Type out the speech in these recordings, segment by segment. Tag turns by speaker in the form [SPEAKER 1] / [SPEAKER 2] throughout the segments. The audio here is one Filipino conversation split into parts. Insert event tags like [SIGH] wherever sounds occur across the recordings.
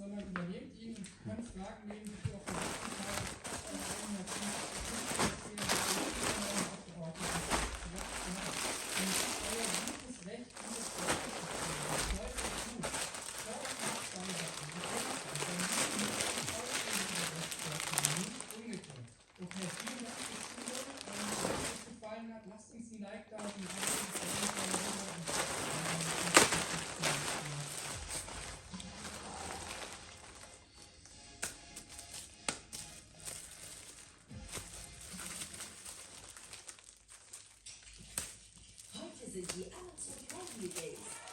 [SPEAKER 1] sondern übernehmt ihn und könnt Fragen nehmen, die für auch
[SPEAKER 2] is the answer of every day.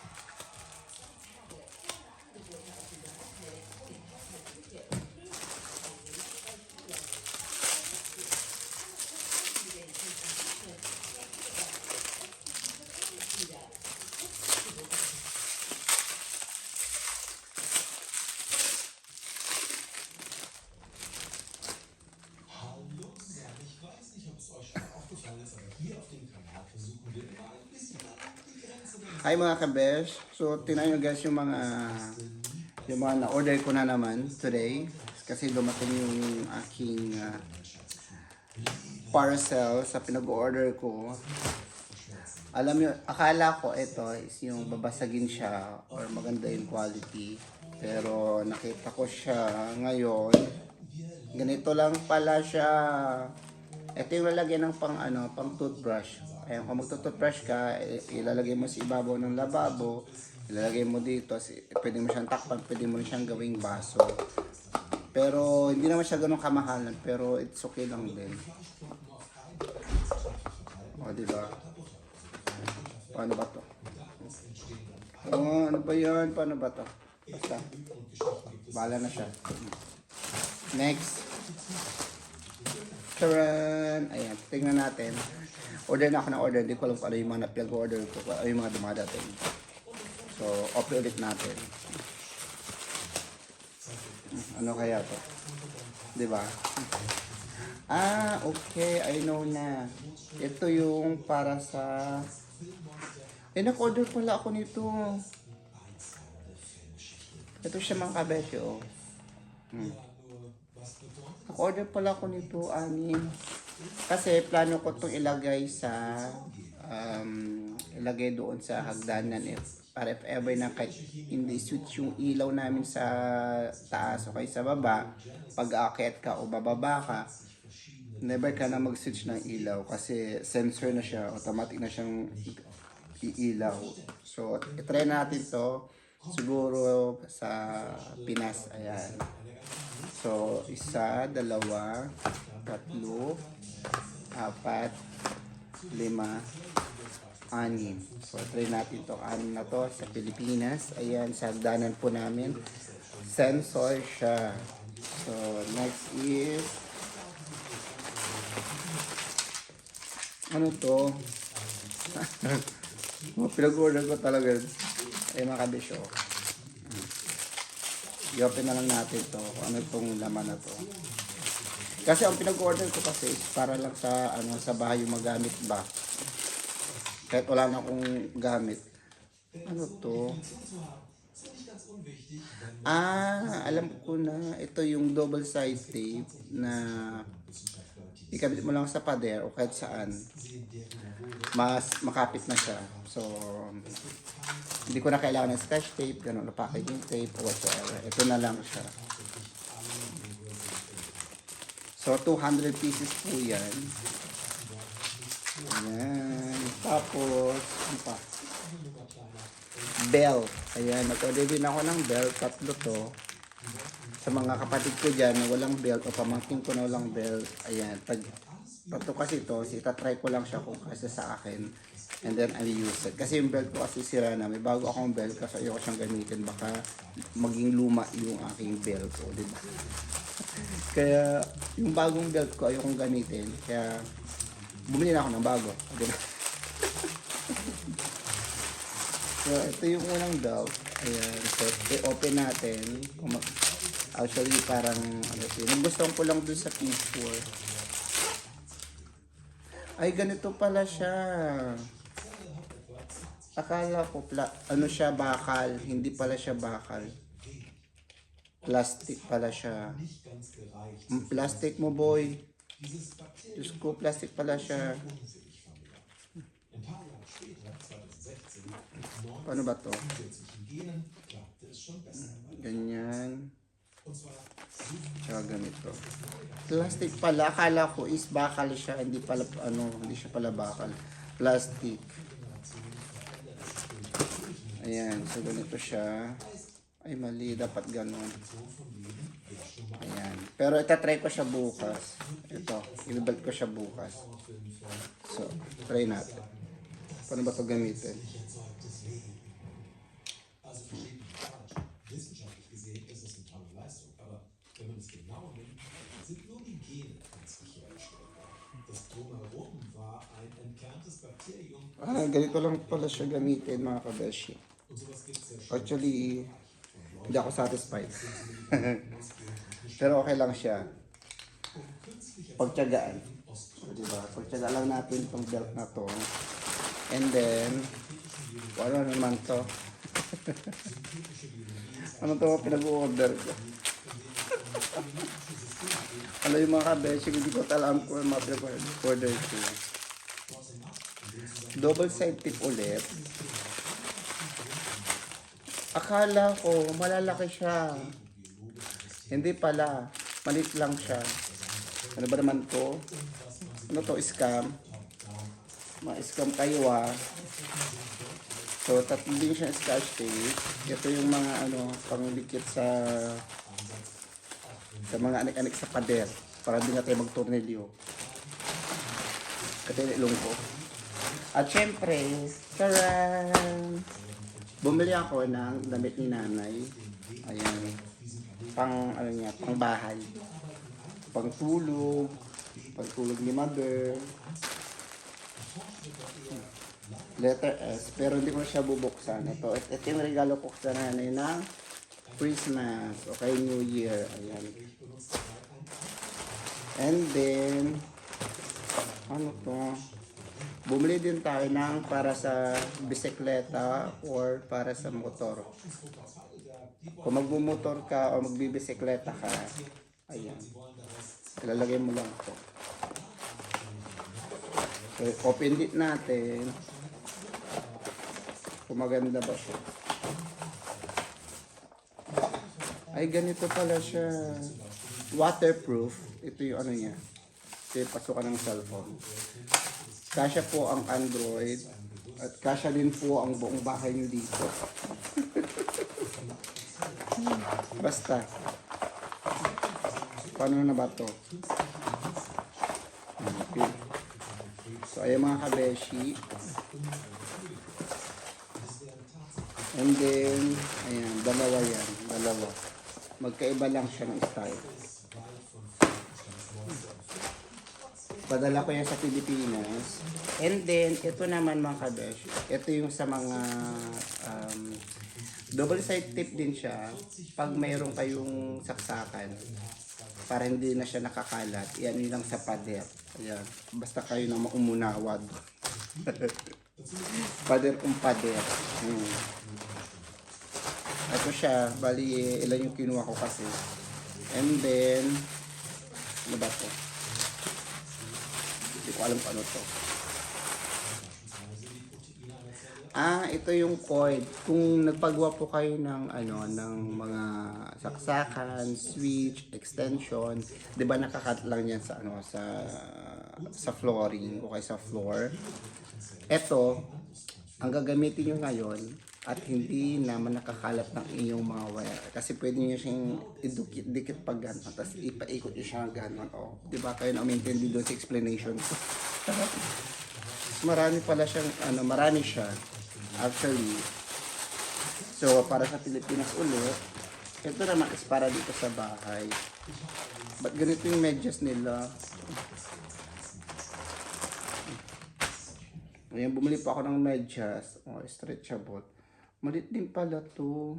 [SPEAKER 3] Hi mga kabesh. So, tinan nyo guys yung mga yung mga na-order ko na naman today. Kasi dumating yung aking ah, parcel sa pinag-order ko. Alam nyo, akala ko ito is yung babasagin siya or maganda yung quality. Pero nakita ko siya ngayon. Ganito lang pala siya. Ito yung lalagyan ng pang ano, pang toothbrush. Ayan, kung magto-toothbrush ka, ilalagay mo sa ibabaw ng lababo, ilalagay mo dito, pwede mo siyang takpan, pwede mo siyang gawing baso. Pero hindi naman siya ganun kamahalan, pero it's okay lang din. O, di ba? Paano ba to? Oh, ano ba yan? Paano ba to? Basta. Bala na siya. Next. Charan! Ayan, tingnan natin. Order na ako ng order. Hindi ko alam kung ano yung mga napag-order ko. Ano yung mga dumadating. So, open ulit natin. Ano kaya to? Ba? Ah, okay. I know na. Ito yung para sa... Eh, nag-order pala ako nito. Ito siya mga kabesyo. Hmm. Nag-order pala ako nito, anim. Kasi plano ko itong ilagay sa um, ilagay doon sa hagdanan if para if ever na kahit hindi switch yung ilaw namin sa taas o kaya sa baba, pag aakyat ka o bababa ka, never ka na mag-switch ng ilaw kasi sensor na siya, automatic na siyang iilaw. So, itry natin to siguro sa Pinas. Ayan. So, isa, dalawa, tatlo, apat, lima, anim. So, try natin to anim na to sa Pilipinas. Ayan, sa hagdanan po namin. Sensor siya. So, next is ano to? [LAUGHS] pinag-order ko talaga. Ay, mga kabisyo. I-open na lang natin to kung ano itong laman na to. Kasi ang pinag-order ko kasi is para lang sa ano sa bahay yung magamit ba. Kahit wala na akong gamit. Ano to? Ah, alam ko na. Ito yung double side tape na ikabit mo lang sa pader o kahit saan. Mas makapit na siya. So, hindi ko na kailangan ng scotch tape, ganun, packaging tape, or whatsoever. Ito na lang siya. So, 200 pieces po yan. Ayan. Tapos, ano pa? Belt. Ayan, nag-order din ako ng belt. Tatlo to. Sa mga kapatid ko dyan walang belt o pamangkin ko na walang belt. Ayan, pag Pato kasi to, si tatry ko lang siya kung kasi sa akin. And then I'll use it. Kasi yung belt ko kasi sira na. May bago akong belt kasi ayoko siyang gamitin. Baka maging luma yung aking belt ko, di ba? [LAUGHS] Kaya yung bagong belt ko ayokong gamitin. Kaya bumili na ako ng bago. Di ba? [LAUGHS] so ito yung unang belt. Ayan. So i-open natin. Actually parang ano ito. Gusto ko lang dun sa picture. Ay, ganito pala siya. Akala ko, pla- ano siya, bakal. Hindi pala siya bakal. Plastic pala siya. Ang plastic mo, boy. Diyos ko, plastic pala siya.
[SPEAKER 2] unsinnig vermehren. Ein paar Jahre später, 2016, mit neun
[SPEAKER 3] Paano ba to?
[SPEAKER 2] besser.
[SPEAKER 3] Ganyan. Tsaka ganito. Plastic pala. Akala ko is bakal siya. Hindi pala, ano, hindi siya pala bakal. Plastic. Ayan. So, ganito siya. Ay, mali. Dapat ganun. Ayan. Pero itatry ko siya bukas. Ito. Ibibalik ko siya bukas. So, try natin. Paano ba ito gamitin?
[SPEAKER 2] erzeugtes
[SPEAKER 3] Ah, ganito lang pala siya gamitin mga kabeshi. Actually, hindi ako satisfied. [LAUGHS] Pero okay lang siya. Pagtyagaan. So, diba? Pagtyaga lang natin itong belt na to. And then, ano naman to. [LAUGHS] ano to pinag-order ko? Alam yung mga kabeshi, hindi ko alam kung ano mga pinag-order ko. Double side tip ulit. Akala ko malalaki siya. Hindi pala. Malit lang siya. Ano ba naman to? Ano to? Scam? Mga scam kayo ah. So, tatlo siya scotch tape. Ito yung mga ano, pangdikit sa sa mga anik-anik sa pader para hindi na tayo magtornilyo. Yung ilong ko. At syempre, taran! Bumili ako ng damit ni nanay. Ayan. Pang, ano niya, pang bahay. Pang tulog. Pang tulog ni mother. Letter S. Pero hindi ko siya bubuksan. Ito, ito yung regalo ko sa nanay ng Christmas. O kay New Year. Ayan. And then, ano to? Bumili din tayo ng para sa bisikleta or para sa motor. Kung magbumotor ka o magbibisikleta ka, ayan. Ilalagay mo lang to. So, open it natin. Kung maganda ba siya. Ay, ganito pala siya. Waterproof. Ito yung ano niya. Yung pasukan ng cellphone. Kasya po ang Android. At kasya din po ang buong bahay niyo dito. [LAUGHS] Basta. Paano na ba to? Okay. So, ayan mga kabeshi. And then, ayan, dalawa yan. Dalawa. Magkaiba lang siya ng style. Padala ko yan sa Pilipinas. And then, ito naman mga kabesh. Ito yung sa mga um, double side tip din siya. Pag mayroon kayong saksakan, para hindi na siya nakakalat, yan yun lang sa pader. Ayan. Basta kayo na maumunawad. [LAUGHS] pader kung pader. Hmm. Ito siya, bali ilan yung kinuha ko kasi. And then, ano ba to? Hindi ko alam kung ano to. Ah, ito yung cord. Kung nagpagawa po kayo ng ano ng mga saksakan, switch, extension, 'di ba nakakat lang yan sa ano sa sa flooring o kaya sa floor. Ito, ang gagamitin nyo ngayon at hindi naman nakakalat ng inyong mga wire. Kasi pwede nyo siyang idukit-dikit pag gano'n. Tapos ipaikot nyo siya gano'n. O, di ba kayo na umintindi doon sa explanation ko? [LAUGHS] marami pala siyang, ano, marami siya. Actually. So, para sa Pilipinas ulit, ito naman is para dito sa bahay. Ba't ganito yung medyas nila? Ayan, bumili pa ako ng medyas. Oh, stretchable. Maliit din pala to.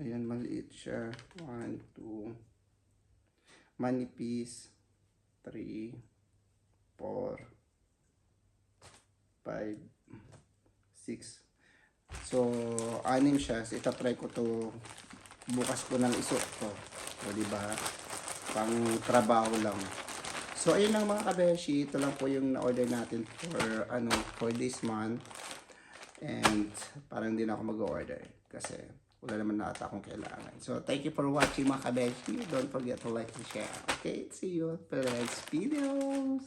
[SPEAKER 3] Ayan, maliit siya. One, two. Manipis. Three. Four. Five. Six. So, anim siya. So, itatry ko to bukas ko nang isuot to. O, di ba? Pang trabaho lang. So, ayun lang mga kabeshi. Ito lang po yung na-order natin for, ano, for this month. And, parang hindi na ako mag-order. Kasi, wala naman na ata akong kailangan. So, thank you for watching mga kabeshi. Don't forget to like and share. Okay? See you for the next videos.